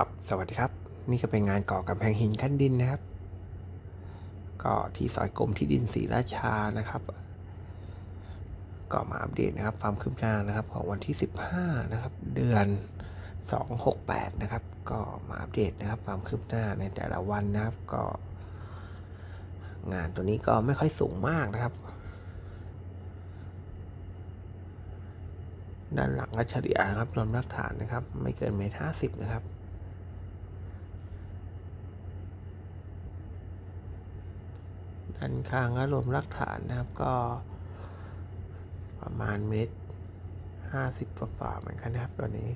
ครับ สวัสดีครับ นี่ก็เป็นงานก่อกำแพงหินขั้นดินนะครับ ก็ที่ซอยกรมที่ดินศรีราชานะครับ ก็มาอัปเดตนะครับ ความคืบหน้านะครับ ของวันที่ 15 นะครับ เดือน 268 นะครับ ก็มาอัปเดตนะครับ ความคืบหน้าในแต่ละวันนะครับ ก็ งานตัวนี้ก็ไม่ค่อยสูงมากนะครับ ด้านหลังก็เฉลี่ยนะครับรวมรากฐานนะครับ ไม่เกินเมตรห้าสิบนะครับ ด้านข้างก็รวมรากฐานนะครับก็ประมาณเมตรห้าสิบฝ่าๆเหมือนกันนะครับตัวนี้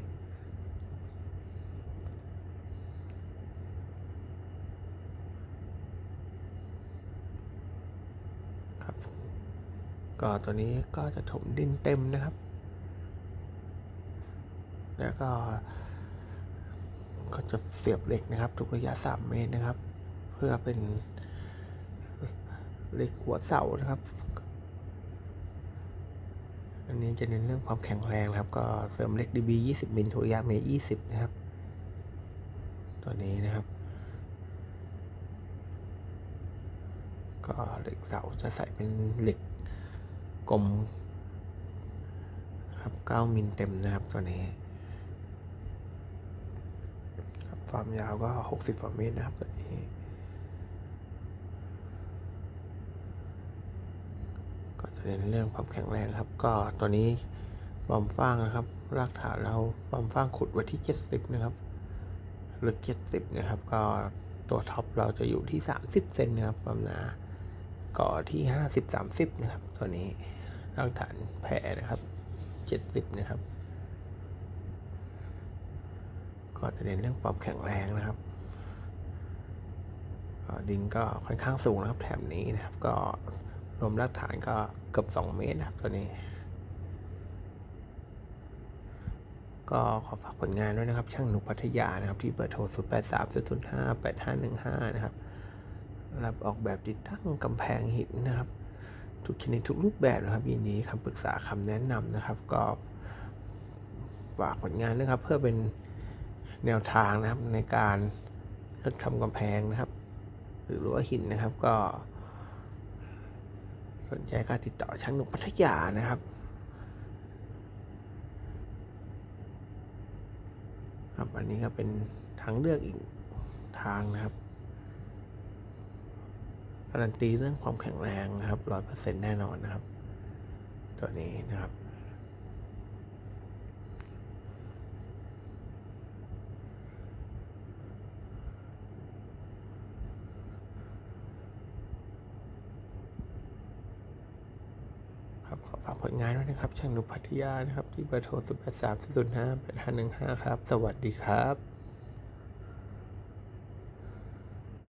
ครับก็ตัวนี้ก็จะถมดินเต็มนะครับ แล้วก็ก็จะเสียบเหล็กนะครับ ทุกระยะ 3 เมตรนะครับ เพื่อเป็น เหล็กหัวเสานะครับ อันนี้จะเน้นเรื่องความแข็งแรงนะครับ ก็เสริมเหล็ก DB 20มิลทุระยะเมตร20นะครับ ตัวนี้นะครับ ก็เหล็กเสาจะใส่เป็นเหล็กกลมครับ9มิลเต็มนะครับตัวนี้ครับความยาวก็ 60กว่าเมตรนะครับตัวนี้ ก็จะเน้นเรื่องความแข็งแรงนะครับ ก็ตัวนี้ความฟางนะครับ รากฐานเราความฟางขุดไว้ที่ 70 นะครับลึก70 นะครับ ก็ตัวท็อปเราจะอยู่ที่ 30 เซนนะครับความหนาก็ที่ 50 30 นะครับ ตัวนี้รากฐานแผ่นะครับ 70 นะครับ ก็จะเน้นเรื่องความแข็งแรงนะครับดินก็ค่อนข้างสูงนะครับแถบนี้นะครับ ก็ รวมรากฐานก็เกือบ 2 เมตรนะครับตัวนี้ ก็ขอฝากผลงานด้วยนะครับ ช่างหนุกพัทยานะครับที่เบอร์โทร 0 8 3 0 0 5 8 5 1 5 นะครับ รับออกแบบติดตั้งกำแพงหินนะครับ ทุกชนิดทุกรูปแบบนะครับ ยินดีคำปรึกษาคำแนะนำนะครับ ก็ฝากผลงานนะครับ เพื่อเป็นแนวทางนะครับในการเลือกทำกำแพงนะครับ หรือรั้วหินนะครับก็ สนใจก็ติดต่อช่างหนุ่มพัทยานะครับครับอันนี้ก็เป็นทางเลือกอีกทางนะครับการันตีเรื่องความแข็งแรงนะครับร้อยเปอร์เซ็นต์แน่นอนนะครับ ตัวนี้นะครับ ครับขอฝากผลงานด้วยนะครับช่างหนุพัทยานะครับที่เบอร์โทร 0 8 3 0 5 8 5 1 5 ครับ สวัสดีครับ